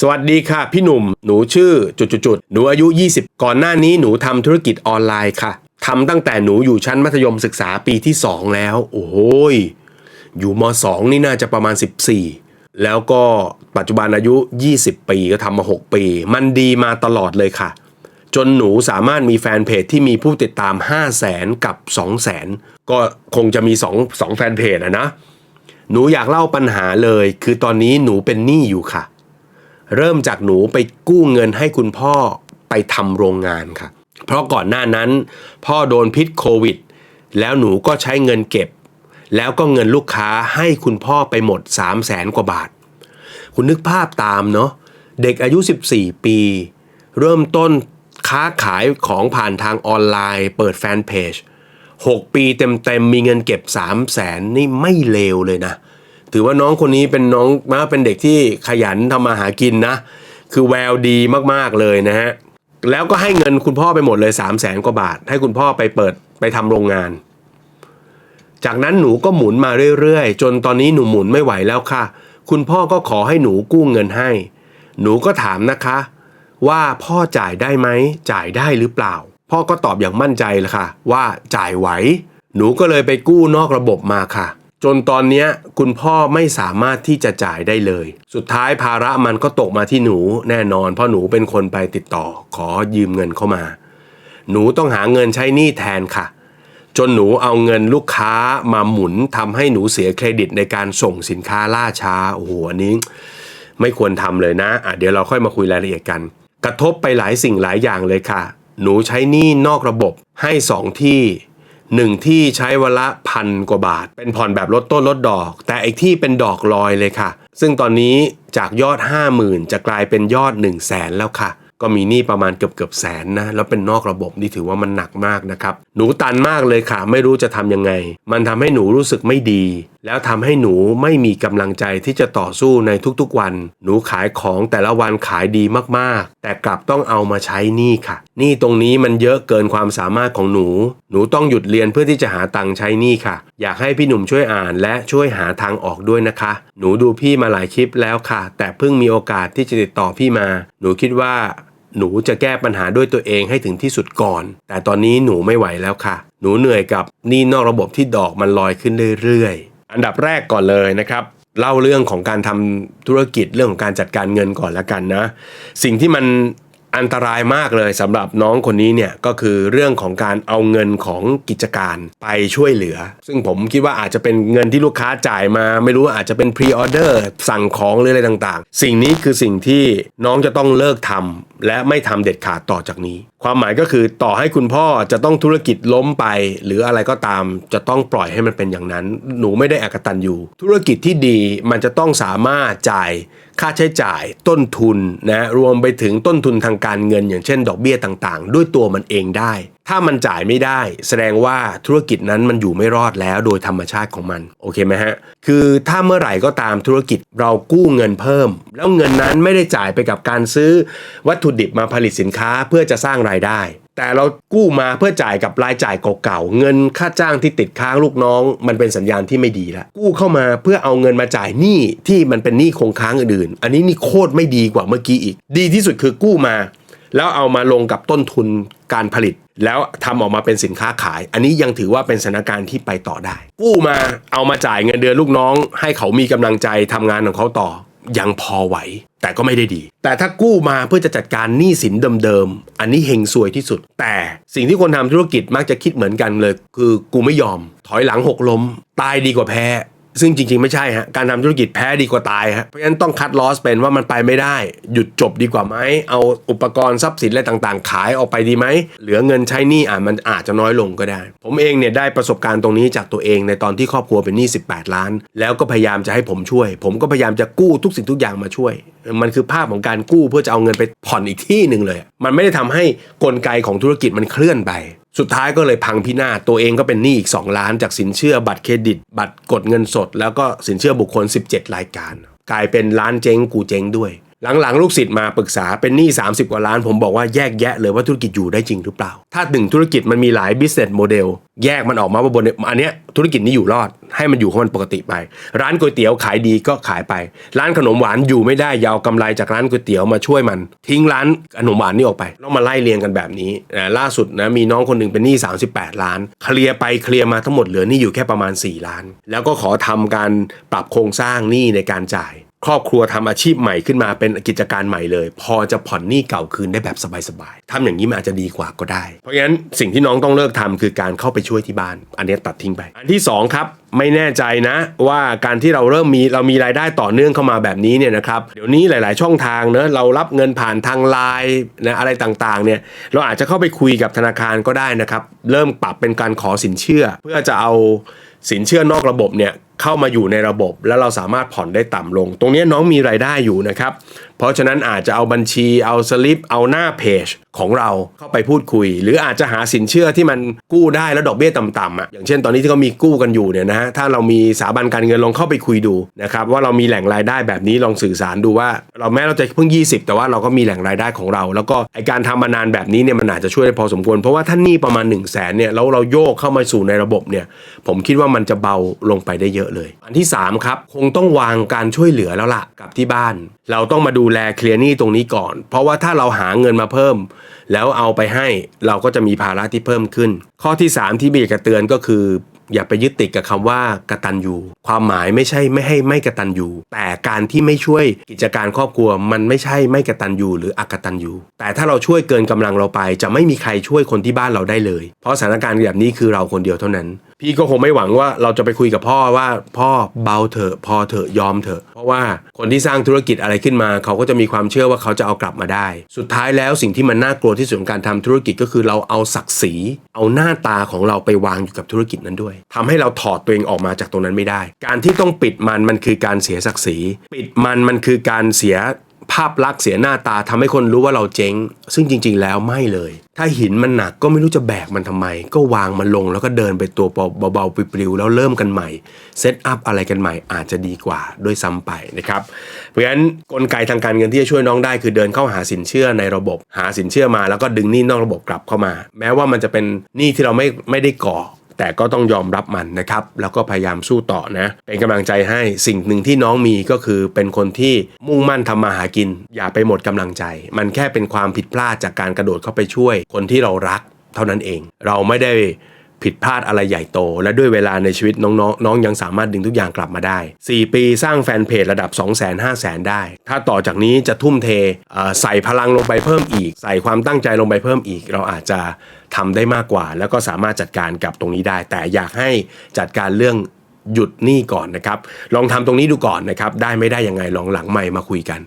สวัสดีค่ะ พี่หนุ่ม หนูชื่อจุดๆๆหนูอายุ 20 ก่อนหน้านี้หนูทำธุรกิจออนไลน์ค่ะทำตั้งแต่หนูอยู่ชั้นมัธยมศึกษาปีที่ 2 แล้ว โอ้โหยอยู่ม 2 นี่น่าจะประมาณ 14 แล้วก็ปัจจุบันอายุ 20 ปีก็ทำมา 6 ปี มันดีมาตลอดเลยค่ะ จนหนูสามารถมีแฟนเพจที่มีผู้ติดตาม 5 0 0แสนกับ 2 0 0แสนก็คงจะมี 2 2 แฟนเพจอะนะ หนูอยากเล่าปัญหาเลย คือตอนนี้หนูเป็นหนี้อยู่ค่ะ เริ่มจากหนูไปกู้เงินให้คุณพ่อไปทำโรงงานค่ะ เพราะก่อนหน้านั้น พ่อโดนพิษโควิด แล้วหนูก็ใช้เงินเก็บ แล้วก็เงินลูกค้าให้คุณพ่อไปหมด 3 0 0แสนกว่าบาท คุณนึกภาพตามเนาะเด็กอายุ 14 ปี เริ่มต้นค้าขายของผ่านทางออนไลน์ เปิดแฟนเพจ6ปีเต็มๆมีเงินเก็บ 3 0 0แสนนี่ไม่เลวเลยนะ ถือว่าน้องคนนี้เป็นน้องมาเป็นเด็กที่ขยันทำมาหากินนะ คือแววดีมากๆเลยนะฮะ แล้วก็ให้เงินคุณพ่อไปหมดเลย3 0 0แสนกว่าบาท ให้คุณพ่อไปเปิดไปทำโรงงาน จากนั้นหนูก็หมุนมาเรื่อยๆ จนตอนนี้หนูหมุนไม่ไหวแล้วค่ะ คุณพ่อก็ขอให้หนูกู้เงินให้ หนูก็ถามนะคะ ว่าพ่อจ่ายได้ไหมจ่ายได้หรือเปล่า พ่อก็ตอบอย่างมั่นใจเลยค่ะ ว่าจ่ายไหว หนูก็เลยไปกู้นอกระบบมาค่ะ จนตอนนี้คุณพ่อไม่สามารถที่จะจ่ายได้เลย สุดท้ายภาระมันก็ตกมาที่หนูแน่นอน เพราะหนูเป็นคนไปติดต่อขอยืมเงินเข้ามา หนูต้องหาเงินใช้หนี้แทนค่ะ จนหนูเอาเงินลูกค้ามาหมุนทำให้หนูเสียเครดิตในการส่งสินค้าล่าช้าโอ้โหอันนี้ ไม่ควรทำเลยนะะเดี๋ยวเราค่อยมาคุยรายละเอียดกัน กระทบไปหลายสิ่งหลายอย่างเลยค่ะ หนูใช้หนี้นอกระบบให้สองที่ หนึ่งที่ใช้วันละพันกว่าบาท เป็นผ่อนแบบลดต้นลดดอก แต่อีกที่เป็นดอกลอยเลยค่ะ ซึ่งตอนนี้จากยอด 50,000 จะกลายเป็นยอด 1 0 0 0 0แสนแล้วค่ะ ก็มีหนี้ประมาณเกือบเกือบแสนนะ แล้วเป็นนอกระบบนี่ถือว่ามันหนักมากนะครับ หนูตันมากเลยค่ะ ไม่รู้จะทำยังไง มันทำให้หนูรู้สึกไม่ดีแล้วทำให้หนูไม่มีกำลังใจที่จะต่อสู้ในทุกๆวัน หนูขายของแต่ละวันขายดีมากๆ แต่กลับต้องเอามาใช้หนี้ค่ะหนี้ตรงนี้มันเยอะเกินความสามารถของหนู หนูต้องหยุดเรียนเพื่อที่จะหาตังค์ใช้หนี้ค่ะ อยากให้พี่หนุ่มช่วยอ่านและช่วยหาทางออกด้วยนะคะ หนูดูพี่มาหลายคลิปแล้วค่ะ แต่เพิ่งมีโอกาสที่จะติดต่อพี่มา หนูคิดว่าหนูจะแก้ปัญหาด้วยตัวเองให้ถึงที่สุดก่อน แต่ตอนนี้หนูไม่ไหวแล้วค่ะ หนูเหนื่อยกับหนี้นอกระบบที่ดอกมันลอยขึ้นเรื่อยๆ อันดับแรกก่อนเลยนะครับเล่าเรื่องของการทำธุรกิจเรื่องของการจัดการเงินก่อนละกันนะ สิ่งที่มัน อันตรายมากเลยสำหรับน้องคนนี้เนี่ยก็คือเรื่องของการเอาเงินของกิจการไปช่วยเหลือ ซึ่งผมคิดว่าอาจจะเป็นเงินที่ลูกค้าจ่ายมา ไม่รู้ว่าอาจจะเป็นพรีออเดอร์สั่งของหรืออะไรต่างๆ สิ่งนี้คือสิ่งที่น้องจะต้องเลิกทำและไม่ทำเด็ดขาดต่อจากนี้ ความหมายก็คือต่อให้คุณพ่อจะต้องธุรกิจล้มไป หรืออะไรก็ตามจะต้องปล่อยให้มันเป็นอย่างนั้น หนูไม่ได้อกตันอยู่ ธุรกิจที่ดีมันจะต้องสามารถจ่าย ค่าใช้จ่ายต้นทุนนะรวมไปถึงต้นทุนทางการเงิน อย่างเช่น ดอกเบี้ยต่างๆ ด้วยตัวมันเองได้ ถ้ามันจ่ายไม่ได้ แสดงว่าธุรกิจนั้นมันอยู่ไม่รอดแล้วโดยธรรมชาติของมันโอเคไหมฮะคือถ้าเมื่อไหร่ก็ตามธุรกิจเรากู้เงินเพิ่ม แล้วเงินนั้นไม่ได้จ่ายไปกับการซื้อวัตถุดิบมาผลิตสินค้าเพื่อจะสร้างรายได้ แต่เรากู้มาเพื่อจ่ายกับรายจ่ายเก่าๆเงินค่าจ้างที่ติดค้างลูกน้อง มันเป็นสัญญาณที่ไม่ดีแล้วกู้เข้ามาเพื่อเอาเงินมาจ่ายหนี้ที่มันเป็นหนี้คงค้างอื่นๆ อันนี้นี่โคตรไม่ดีกว่าเมื่อกี้อีก ดีที่สุดคือกู้มา แล้วเอามาลงกับต้นทุนการผลิต แล้วทำออกมาเป็นสินค้าขาย อันนี้ยังถือว่าเป็นสถานการณ์ที่ไปต่อได้ กู้มาเอามาจ่ายเงินเดือนลูกน้อง ให้เขามีกำลังใจทำงานของเขาต่อ ยังพอไหว แต่ก็ไม่ได้ดี แต่ถ้ากู้มาเพื่อจะจัดการหนี้สินเดิมๆ อันนี้เฮงซวยที่สุด แต่สิ่งที่คนทำธุรกิจมักจะคิดเหมือนกันเลย คือกูไม่ยอม ถอยหลังหกล้ม ตายดีกว่าแพ้ ซึ่งจริงๆ ไม่ใช่ฮะ การทำธุรกิจแพ้ดีกว่าตายฮะ เพราะฉะนั้นต้องคัดลอสเป็นว่ามันไปไม่ได้ หยุดจบดีกว่าไหม เอาอุปกรณ์ทรัพย์สินอะไรต่างๆ ขายออกไปดีไหม เหลือเงินใช้หนี้อะมันอาจจะน้อยลงก็ได้ ผมเองเนี่ยได้ประสบการณ์ตรงนี้จากตัวเองในตอนที่ครอบครัวเป็นหนี้ 18 ล้าน แล้วก็พยายามจะให้ผมช่วย ผมก็พยายามจะกู้ทุกสิ่งทุกอย่างมาช่วย มันคือภาพของการกู้เพื่อจะเอาเงินไปผ่อนอีกที่หนึ่งเลย มันไม่ได้ทำให้กลไกของธุรกิจมันเคลื่อนไป สุดท้ายก็เลยพังพินาศตัวเองก็เป็นหนี้อีก 2 ล้านจากสินเชื่อบัตรเครดิต บัตรกดเงินสด แล้วก็สินเชื่อบุคคล 17 รายการ กลายเป็นร้านเจ๊งกูเจ๊งด้วย หลังๆ ลูกศิษย์มาปรึกษาเป็นหนี้ 30 กว่าล้าน ผมบอกว่าแยกแยะเลยว่าธุรกิจอยู่ได้จริงหรือเปล่า ถ้าหนึ่งธุรกิจมันมีหลาย business model แยกมันออกมาว่าบนอันเนี้ยธุรกิจนี้อยู่รอดให้มันอยู่ของมันปกติไป ร้านก๋วยเตี๋ยวขายดีก็ขายไป ร้านขนมหวานอยู่ไม่ได้ยาวกำไรจากร้านก๋วยเตี๋ยวมาช่วยมัน ทิ้งร้านขนมหวานนี่ออกไปต้องมาไล่เรียงกันแบบนี้นะล่าสุดนะมีน้องคนหนึ่งเป็นหนี้ 38 ล้าน เคลียร์ไปเคลียร์มาทั้งหมดเหลือหนี่อยู่แค่ประมาณ 4 ล้าน แล้วก็ขอทำการปรับโครงสร้างหนี้ในการจ่าย ครอบครัวทำอาชีพใหม่ขึ้นมาเป็นกิจการใหม่เลย พอจะผ่อนหนี้เก่าคืนได้แบบสบายๆทำอย่างนี้มันอาจจะดีกว่าก็ได้ เพราะฉะนั้นสิ่งที่น้องต้องเลิกทำคือการเข้าไปช่วยที่บ้าน อันนี้ตัดทิ้งไป อันที่สองครับ ไม่แน่ใจนะ ว่าการที่เราเริ่มมีเรามีรายได้ต่อเนื่องเข้ามาแบบนี้เนี่ยนะครับเดี๋ยวนี้หลาย ๆ ช่องทางเนอะเรารับเงินผ่านทางไลน์นะอะไรต่างๆเนี่ยเราอาจจะเข้าไปคุยกับธนาคารก็ได้นะครับเริ่มปรับเป็นการขอสินเชื่อ เพื่อจะเอาสินเชื่อนอกระบบเนี่ย เข้ามาอยู่ในระบบ แล้วเราสามารถผ่อนได้ต่ำลง ตรงนี้น้องมีรายได้อยู่นะครับ เพราะฉะนั้นอาจจะเอาบัญชีเอาสลิปเอาหน้าเพจของเราเข้าไปพูดคุย หรืออาจจะหาสินเชื่อที่มันกู้ได้แล้วดอกเบี้ยต่ำๆอะอย่างเช่นตอนนี้ที่เขามีกู้กันอยู่เนี่ยนะฮะถ้าเรามีสถาบันการเงินลองเข้าไปคุยดูนะครับว่าเรามีแหล่งรายได้แบบนี้ลองสื่อสารดูว่า เราแม้เราจะเพิ่ง 20 แต่ว่าเราก็มีแหล่งรายได้ของเรา แล้วก็ไอการทำมานานแบบนี้เนี่ยมันอาจจะช่วยได้พอสมควรเพราะว่าถ้าหนี้ประมาณ 1 0 0 0 0แสนเนี่ยแล้วเราโยกเข้ามาสู่ในระบบเนี่ยผมคิดว่ามันจะเบาลงไปได้เยอะเลย อันที่3ครับคงต้องวางการช่วยเหลือแล้วล่ะกับที่บ้าน เราต้องมาดูแลเคลียร์หนี้ตรงนี้ก่อน เพราะว่าถ้าเราหาเงินมาเพิ่ม แล้วเอาไปให้เราก็จะมีภาระที่เพิ่มขึ้น ข้อที่ 3 ที่เบียกระเตือนก็คือ อย่าไปยึดติดกับคำว่ากระตัญญูความหมายไม่ใช่ไม่ให้ไม่กระตัญญูแต่การที่ไม่ช่วยกิจการครอบครัวมันไม่ใช่ไม่กระตัญญูหรืออกตัญญูแต่ถ้าเราช่วยเกินกำลังเราไป จะไม่มีใครช่วยคนที่บ้านเราได้เลย เพราะสถานการณ์แบบนี้คือเราคนเดียวเท่านั้น พี่ก็คงไม่หวังว่าเราจะไปคุยกับพ่อว่าพ่อเบาเถอะพอเถอะยอมเถอะ เพราะว่าคนที่สร้างธุรกิจอะไรขึ้นมา เขาก็จะมีความเชื่อว่าเขาจะเอากลับมาได้ สุดท้ายแล้วสิ่งที่มันน่ากลัวที่สุดของการทำธุรกิจก็คือเราเอาศักดิ์ศรี เอาหน้าตาของเราไปวางอยู่กับธุรกิจนั้นด้วยทำให้เราถอดตัวเองออกมาจากตรงนั้นไม่ได้ การที่ต้องปิดมันมันคือการเสียศักดิ์ศรี ปิดมันมันคือการเสียาพลักษณ์เสียหน้าตาทำให้คนรู้ว่าเราเจ๊ง ซึ่งจริง ๆ แล้วไม่เลย ถ้าหินมันหนักก็ไม่รู้จะแบกมันทำไม ก็วางมันลงแล้วก็เดินไปตัวเบาๆปลิวๆแล้วเริ่มกันใหม่เซตอัพอะไรกันใหม่อาจจะดีกว่าด้วยซ้ำไปนะครับเพราะฉะนั้นกลไกทางการเงินที่จะช่วยน้องได้คือเดินเข้าหาสินเชื่อในระบบ หาสินเชื่อมาแล้วก็ดึงหนี้นอกระบบกลับเข้ามา แม้ว่ามันจะเป็นหนี้ที่เราไม่ไม่ได้ก่อ แต่ก็ต้องยอมรับมันนะครับ แล้วก็พยายามสู้ต่อนะ เป็นกำลังใจให้สิ่งหนึ่งที่น้องมีก็คือเป็นคนที่มุ่งมั่นทำมาหากิน อย่าไปหมดกำลังใจ มันแค่เป็นความผิดพลาดจากการกระโดดเข้าไปช่วย คนที่เรารักเท่านั้นเอง เราไม่ได้ ผิดพลาดอะไรใหญ่โต และด้วยเวลาในชีวิตน้องๆน้องยังสามารถดึงทุกอย่างกลับมาได้ 4 ปีสร้างแฟนเพจระดับ 2 0 0 0 0 0 5 0 0 0 0 ได้ ถ้าต่อจากนี้จะทุ่มเทใส่พลังลงไปเพิ่มอีก ใส่ความตั้งใจลงไปเพิ่มอีก เราอาจจะทำได้มากกว่า แล้วก็สามารถจัดการกับตรงนี้ได้ แต่อยากให้จัดการเรื่องหยุดหนี้ก่อนนะครับ ลองทำตรงนี้ดูก่อนนะครับ ได้ไม่ได้ยังไงลองหลังใหม่มาคุยกัน